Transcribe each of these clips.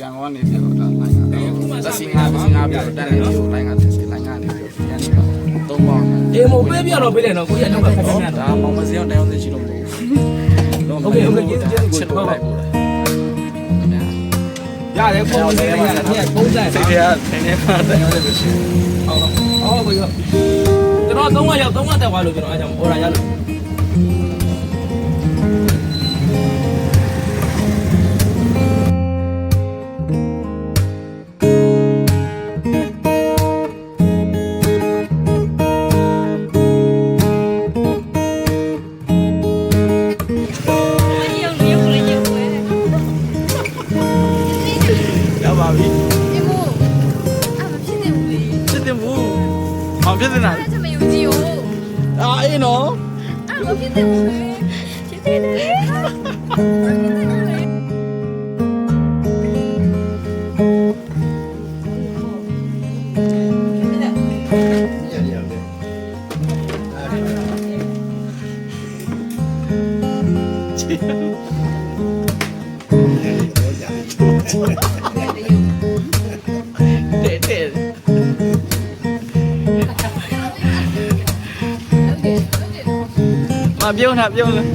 ရန်ကုန်ကနေပြီးတော့ဒါလိုင်းကသက်စီငါသက်စီငါပြီးတော့တန်းနေပြီးလိုင်းကသက်စီလိုင်းကနေပြီးတော့ပြန်နေတော့သုံးပေါင်းအေးမို့ပေးပြတော့ပေးတယ်နော်ကိုရတော့ခက်ခက်ခက်ဒါမောင်မစင်းအောင်တိုင်းအောင်သိချင်လို့မဟုတ်ဘူးချစ်လို့လိုက်ပို့တာရတယ်ပုံစံနဲ့ရတယ်ညပုံစံစိတ်ထဲကနည်းနည်းမှတိုင်းအောင်သိချင်ဟုတ်ဟုတ်ကိုရကျွန်တော်၃ရက်ရောက်၃ရက်တက်သွားလို့ကျွန်တော်အားကြောင့်ဟောတာရလို့ ဟောဖြစ်နေတာ အဲ့ဒါမယုံကြည်ဘူး အာအေးနော် အာမဖြစ်နေဘူးလေဖြစ်နေတယ် မပြုံးတာပြုံးလား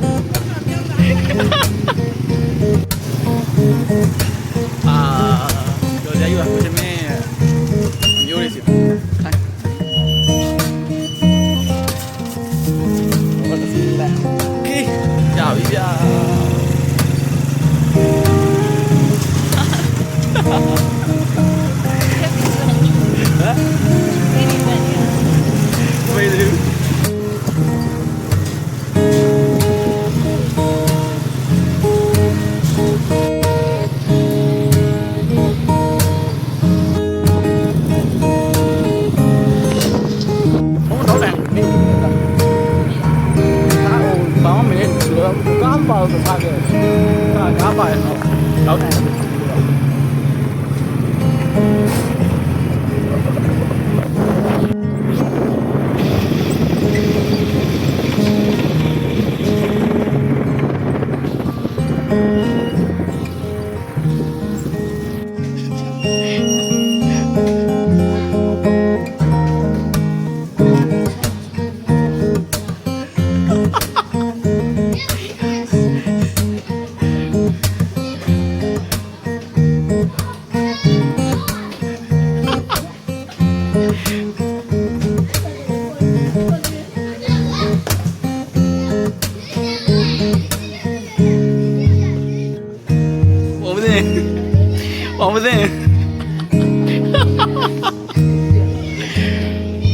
ကားပါတော့ထားခဲ့ကားကားပါရတော့တော့တယ် Olmadı.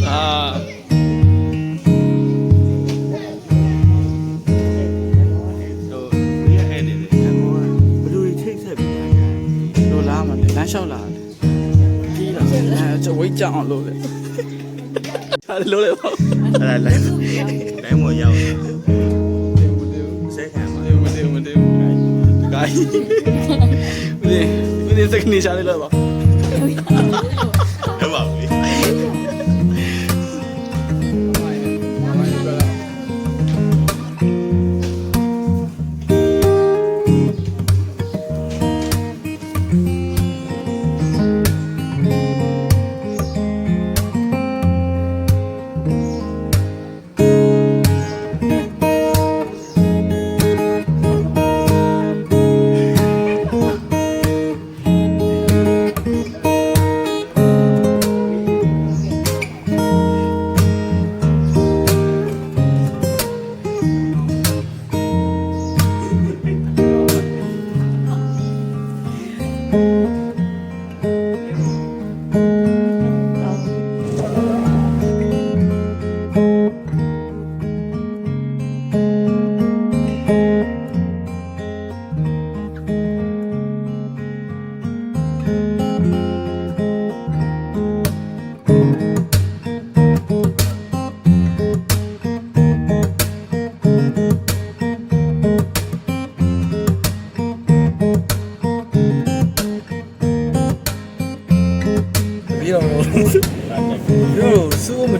Aa. lái sao là đi là cho quấy chọn luôn đấy sao luôn đấy không là là để mua dầu xếp hàng mà tiêu mà tiêu mà tiêu cái cái 你再给你想起来吧。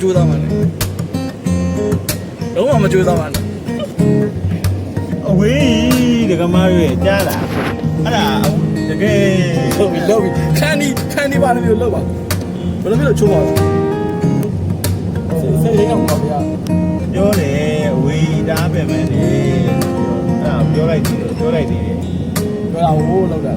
ကြိုးသားမှလည်းလုံးဝမကြိုးသားမှလည်းအဝေးဒကမားရဲ့ကြားလာအဲ့ဒါကယ်လုပ်ပြီလုပ်ပြီခန်းဒီခန်းဒီပါလို့လုပ်ပါဘယ်လိုမျိုးချိုးပါလဲစိတ်လေးတော့ပါဗျာပြောတယ်ဝေးတားပဲမယ်လေအဲ့ဒါပြောလိုက်တယ်ပြောလိုက်တယ်ပြောတာဟိုးလောက်တာ